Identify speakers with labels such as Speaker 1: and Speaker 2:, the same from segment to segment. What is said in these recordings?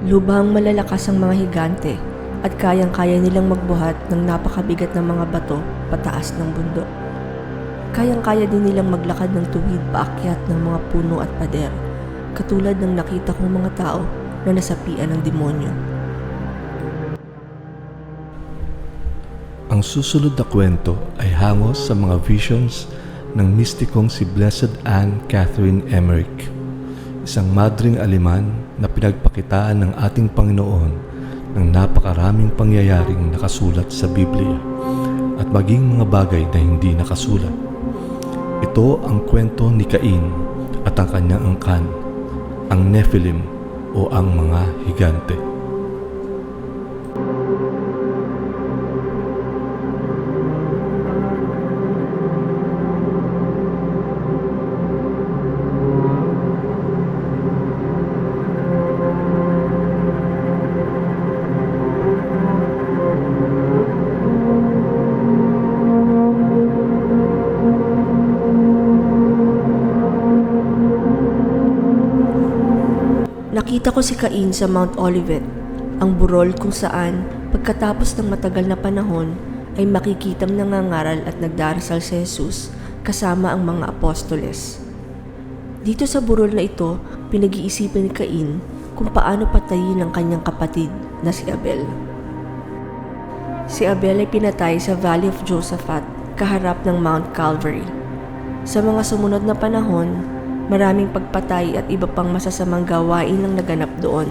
Speaker 1: Lubhang malalakas ang mga higante at kayang-kaya nilang magbuhat ng napakabigat na mga bato pataas ng bundok. Kayang-kaya din nilang maglakad ng tuwid paakyat ng mga puno at pader, katulad ng nakita kong mga tao na nasapian ng demonyo.
Speaker 2: Ang susunod na kwento ay hangos sa mga visions ng mistikong si Blessed Anne Catherine Emmerich, isang madring aliman na pinagpakitaan ng ating Panginoon ng napakaraming pangyayaring nakasulat sa Biblia at maging mga bagay na hindi nakasulat. Ito ang kwento ni Cain at ang kanyang angkan, ang Nephilim o ang mga higante.
Speaker 1: Nakita ko si Cain sa Mount Olivet, ang burol kung saan pagkatapos ng matagal na panahon ay makikitang nangangaral at nagdarasal si Jesus kasama ang mga apostoles. Dito sa burol na ito, pinag-iisipan ni Cain kung paano patayin ang kanyang kapatid na si Abel. Si Abel ay pinatay sa Valley of Josaphat kaharap ng Mount Calvary. Sa mga sumunod na panahon, maraming pagpatay at iba pang masasamang gawain ang naganap doon.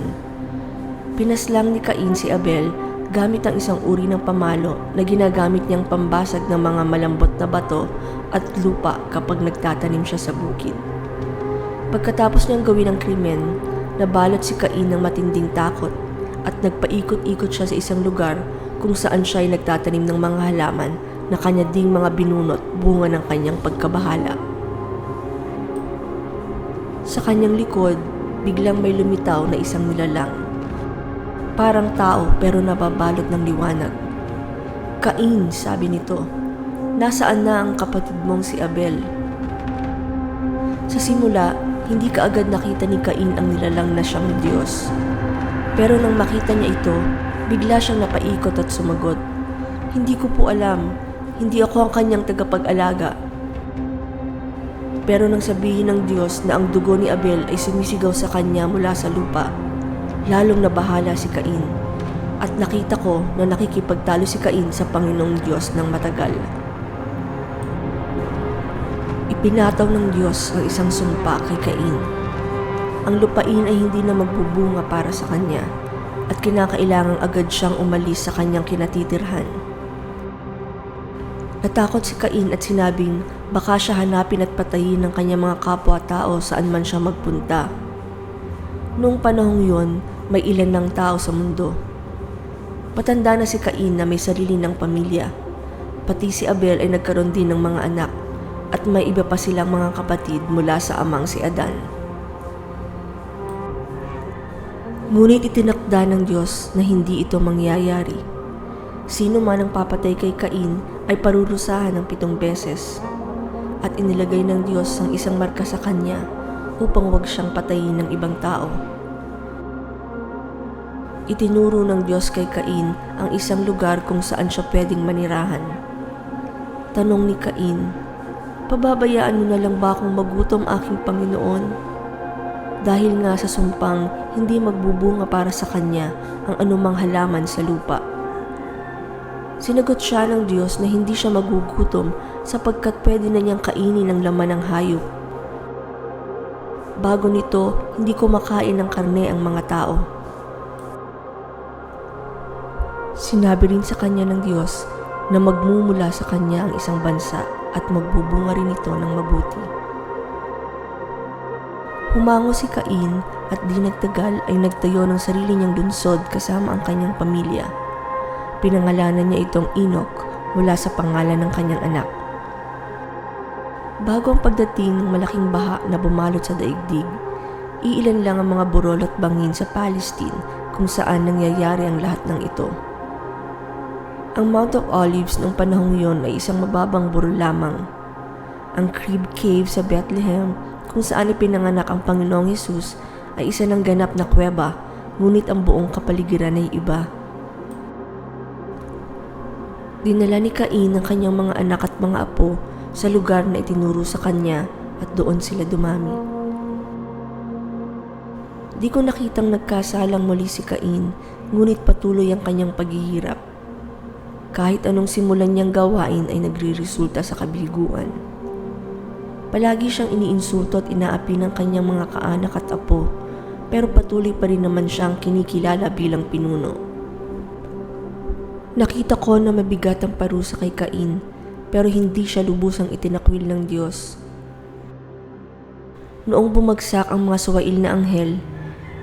Speaker 1: Pinaslang ni Cain si Abel gamit ang isang uri ng pamalo na ginagamit niyang pambasag ng mga malambot na bato at lupa kapag nagtatanim siya sa bukid. Pagkatapos niyang gawin ang krimen, nabalot si Cain ng matinding takot at nagpaikot-ikot siya sa isang lugar kung saan siya ay nagtatanim ng mga halaman na kanya ding mga binunot bunga ng kanyang pagkabahala. Sa kanyang likod, biglang may lumitaw na isang nilalang. Parang tao pero nababalot ng liwanag. Kain, sabi nito. Nasaan na ang kapatid mong si Abel? Sa simula, hindi kaagad nakita ni Cain ang nilalang na siyang Diyos. Pero nang makita niya ito, bigla siyang napaikot at sumagot. Hindi ko po alam. Hindi ako ang kanyang tagapag-alaga. Pero nang sabihin ng Diyos na ang dugo ni Abel ay sumisigaw sa kanya mula sa lupa, lalong nabahala si Cain. At nakita ko na nakikipagtalo si Cain sa Panginoong Diyos ng matagal. Ipinataw ng Diyos ang isang sumpa kay Cain. Ang lupain ay hindi na magbubunga para sa kanya at kinakailangang agad siyang umalis sa kanyang kinatitirhan. Natakot si Cain at sinabing baka siya hanapin at patayin ng kanyang mga kapwa-tao saan man siya magpunta. Noong panahong yon, may ilan ng tao sa mundo. Patanda na si Cain na may sarili ng pamilya. Pati si Abel ay nagkaroon din ng mga anak at may iba pa silang mga kapatid mula sa amang si Adan. Ngunit itinakda ng Diyos na hindi ito mangyayari. Sino man ang papatay kay Cain ay parurusahan ng pitong beses at inilagay ng Diyos ang isang marka sa kanya upang wag siyang patayin ng ibang tao. Itinuro ng Diyos kay Cain ang isang lugar kung saan siya pwedeng manirahan. Tanong ni Cain, Pababayaan mo na lang ba akong magutom aking Panginoon? Dahil nga sa sumpang hindi magbubunga para sa kanya ang anumang halaman sa lupa. Sinagot siya ng Diyos na hindi siya magugutom sapagkat pwede na niyang kainin ang laman ng hayop. Bago nito, hindi kumakain ng karne ang mga tao. Sinabi rin sa kanya ng Diyos na magmumula sa kanya ang isang bansa at magbubunga rin ito ng mabuti. Humango si Cain at di nagtagal ay nagtayo ng sarili niyang lunsod kasama ang kanyang pamilya. Pinangalanan niya itong Enoch mula sa pangalan ng kanyang anak. Bago ang pagdating ng malaking baha na bumalot sa daigdig, iilan lang ang mga burol at bangin sa Palestine kung saan nangyayari ang lahat ng ito. Ang Mount of Olives noong panahong yon ay isang mababang burol lamang. Ang Crib Cave sa Bethlehem kung saan ipinanganak ang Panginoong Yesus ay isa ng ganap na kuweba ngunit ang buong kapaligiran ay iba. Dinala ni Cain ang kanyang mga anak at mga apo sa lugar na itinuro sa kanya at doon sila dumami. Di ko nakitang nagkasalang muli si Cain, ngunit patuloy ang kanyang paghihirap. Kahit anong simulan niyang gawain ay nagre-resulta sa kabiguan. Palagi siyang iniinsulto at inaapi ng kanyang mga kaanak at apo, pero patuloy pa rin naman siyang kinikilala bilang pinuno. Nakita ko na mabigat ang parusa kay Cain, pero hindi siya lubusang itinakwil ng Diyos. Noong bumagsak ang mga suwail na anghel,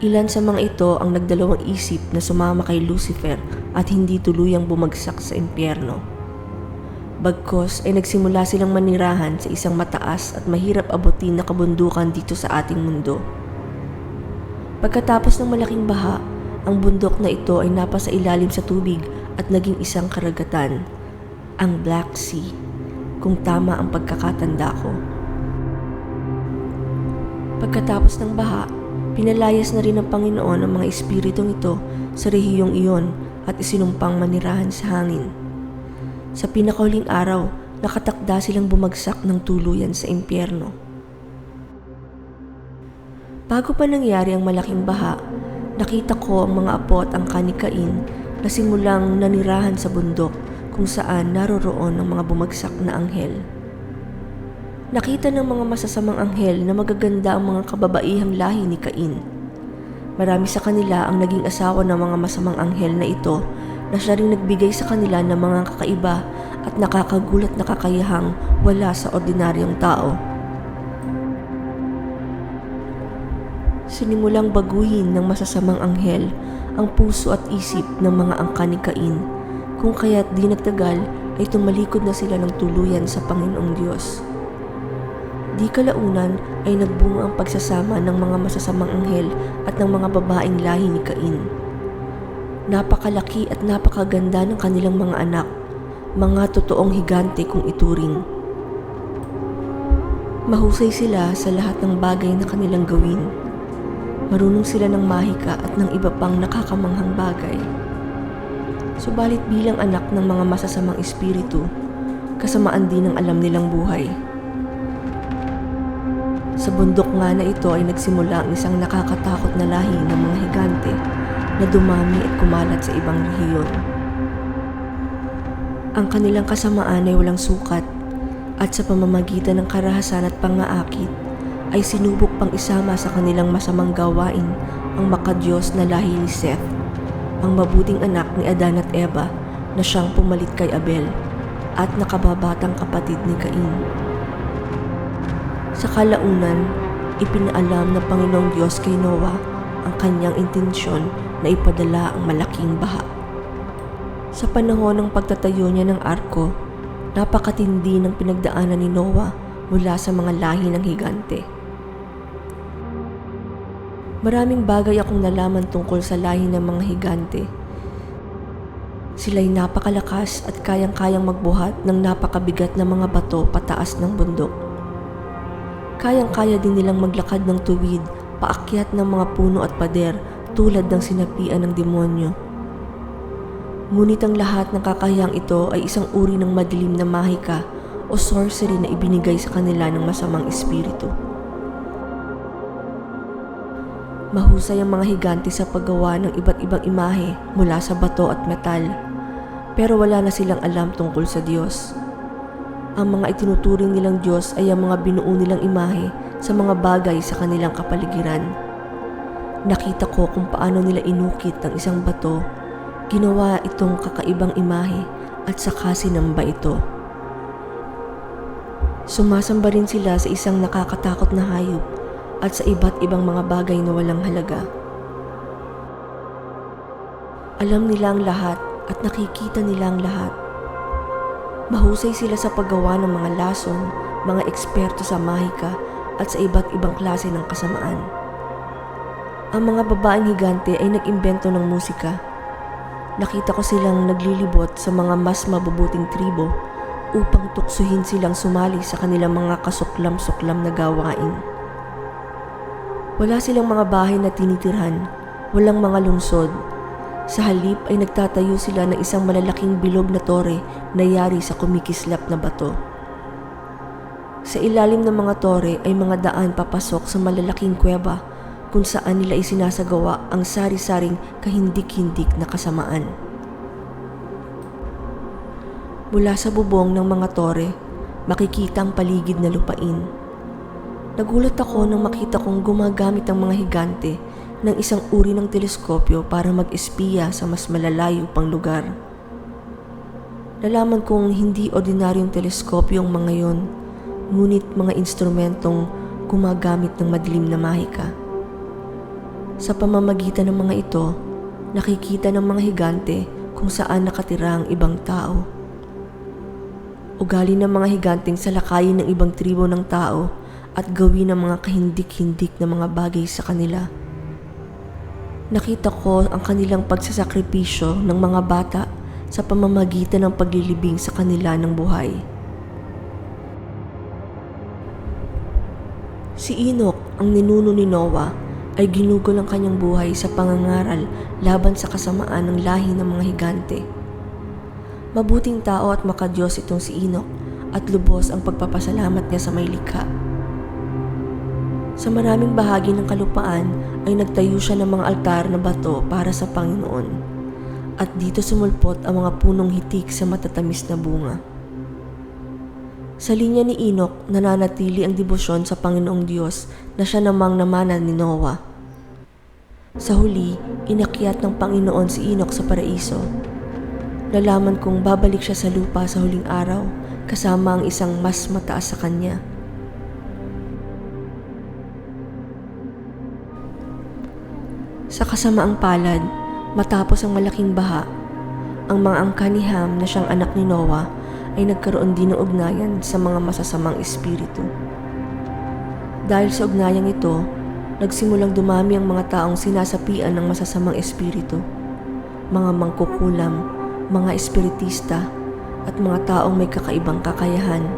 Speaker 1: ilan sa mga ito ang nagdalawang isip na sumama kay Lucifer at hindi tuluyang bumagsak sa impyerno. Bagkos ay nagsimula silang manirahan sa isang mataas at mahirap abutin na kabundukan dito sa ating mundo. Pagkatapos ng malaking baha, ang bundok na ito ay napasa ilalim sa tubig at naging isang karagatan, ang Black Sea, kung tama ang pagkakatanda ko. Pagkatapos ng baha, pinalayas na rin ng Panginoon ang mga espiritong ito sa rehiyong iyon at isinumpang manirahan sa hangin. Sa pinakahuling araw, nakatakda silang bumagsak ng tuluyan sa impyerno. Bago pa nangyari ang malaking baha, nakita ko ang mga apo at ang kanikain na simulang nanirahan sa bundok kung saan naroroon ang mga bumagsak na anghel. Nakita ng mga masasamang anghel na magaganda ang mga kababaihang lahi ni Cain. Marami sa kanila ang naging asawa ng mga masamang anghel na ito na siya ring nagbigay sa kanila ng mga kakaiba at nakakagulat na kakayahang wala sa ordinaryong tao. Sinimulang baguhin ng masasamang anghel ang puso at isip ng mga angka ni Cain, kung kaya't di nagtagal ay tumalikod na sila ng tuluyan sa Panginoong Diyos. Di kalaunan ay nagbunga ang pagsasama ng mga masasamang anghel at ng mga babaeng lahi ni Cain. Napakalaki at napakaganda ng kanilang mga anak, mga totoong higante kung ituring. Mahusay sila sa lahat ng bagay na kanilang gawin. Marunong sila ng mahika at ng iba pang nakakamanghang bagay. Subalit bilang anak ng mga masasamang espiritu, kasamaan din ang alam nilang buhay. Sa bundok nga na ito ay nagsimula ang isang nakakatakot na lahi ng mga higante na dumami at kumalat sa ibang rehiyon. Ang kanilang kasamaan ay walang sukat at sa pamamagitan ng karahasan at pangaakit ay sinubok pang isama sa kanilang masamang gawain ang makadiyos na lahi ni Seth, ang mabuting anak ni Adan at Eva na siyang pumalit kay Abel at nakababatang kapatid ni Cain. Sa kalaunan, ipinaalam ng Panginoong Diyos kay Noah ang kanyang intensyon na ipadala ang malaking baha. Sa panahon ng pagtatayo niya ng arko, napakatindi ng pinagdaanan ni Noah mula sa mga lahi ng higante. Maraming bagay akong nalaman tungkol sa lahi ng mga higante. Sila'y napakalakas at kayang-kayang magbuhat ng napakabigat na mga bato pataas ng bundok. Kayang-kaya din nilang maglakad ng tuwid paakyat ng mga puno at pader tulad ng sinapian ng demonyo. Ngunit ang lahat ng kakahiyang ito ay isang uri ng madilim na mahika o sorcery na ibinigay sa kanila ng masamang espiritu. Mahusay ang mga higante sa paggawa ng iba't ibang imahe mula sa bato at metal, pero wala na silang alam tungkol sa Diyos. Ang mga itinuturing nilang Diyos ay ang mga binuo nilang imahe sa mga bagay sa kanilang kapaligiran. Nakita ko kung paano nila inukit ang isang bato, ginawa itong kakaibang imahe at saka sinamba ito. Sumasamba rin sila sa isang nakakatakot na hayop at sa iba't ibang mga bagay na walang halaga. Alam nila ang lahat at nakikita nila ang lahat. Mahusay sila sa paggawa ng mga lason, mga eksperto sa mahika at sa iba't ibang klase ng kasamaan. Ang mga babaeng higante ay nag-imbento ng musika. Nakita ko silang naglilibot sa mga mas mabubuting tribo upang tuksuhin silang sumali sa kanilang mga kasuklam-suklam na gawain. Wala silang mga bahay na tinitirhan, Walang mga lungsod. Sa halip ay nagtatayo sila ng isang malalaking bilog na tore na yari sa kumikislap na bato. Sa ilalim ng mga tore ay mga daan papasok sa malalaking kuweba kung saan nila isinasagawa ang sari-saring kahindik-hindik na kasamaan. Mula sa bubong ng mga tore, makikita ang paligid na lupain. Nagulat ako nang makita kong gumagamit ang mga higante ng isang uri ng teleskopyo para mag-espiya sa mas malalayo pang lugar. Nalaman kong hindi ordinaryong teleskopyo ang mga yon, ngunit mga instrumentong gumagamit ng madilim na mahika. Sa pamamagitan ng mga ito, nakikita ng mga higante kung saan nakatira ang ibang tao. Ugali ng mga higanteng salakayin ng ibang tribo ng tao at gawin ng mga kahindik-hindik na mga bagay sa kanila. Nakita ko ang kanilang pagsasakripisyo ng mga bata sa pamamagitan ng paglilibing sa kanila ng buhay. Si Enoch, ang ninuno ni Noah, ay ginugol ang kanyang buhay sa pangangaral laban sa kasamaan ng lahi ng mga higante. Mabuting tao at makadiyos itong si Enoch at lubos ang pagpapasalamat niya sa may likha. Sa maraming bahagi ng kalupaan ay nagtayo siya ng mga altar na bato para sa Panginoon. At dito sumulpot ang mga punong hitik sa matatamis na bunga. Sa linya ni Enoch, nananatili ang debosyon sa Panginoong Diyos na siya namang namana ni Noah. Sa huli, inakyat ng Panginoon si Enoch sa paraiso. Nalaman kong babalik siya sa lupa sa huling araw kasama ang isang mas mataas sa kanya. Sa kasamaang palad, matapos ang malaking baha, ang mga angka ni Ham na siyang anak ni Noah ay nagkaroon din ng ugnayan sa mga masasamang espiritu. Dahil sa ugnayang ito, nagsimulang dumami ang mga taong sinasapian ng masasamang espiritu, mga mangkukulam, mga espiritista, at mga taong may kakaibang kakayahan.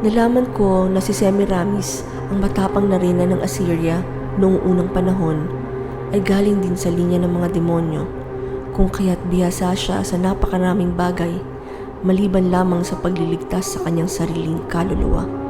Speaker 1: Nalaman ko na si Semiramis, ang matapang na reyna ng Assyria noong unang panahon, ay galing din sa linya ng mga demonyo, kung kaya't bihasa siya sa napakaraming bagay, maliban lamang sa pagliligtas sa kanyang sariling kaluluwa.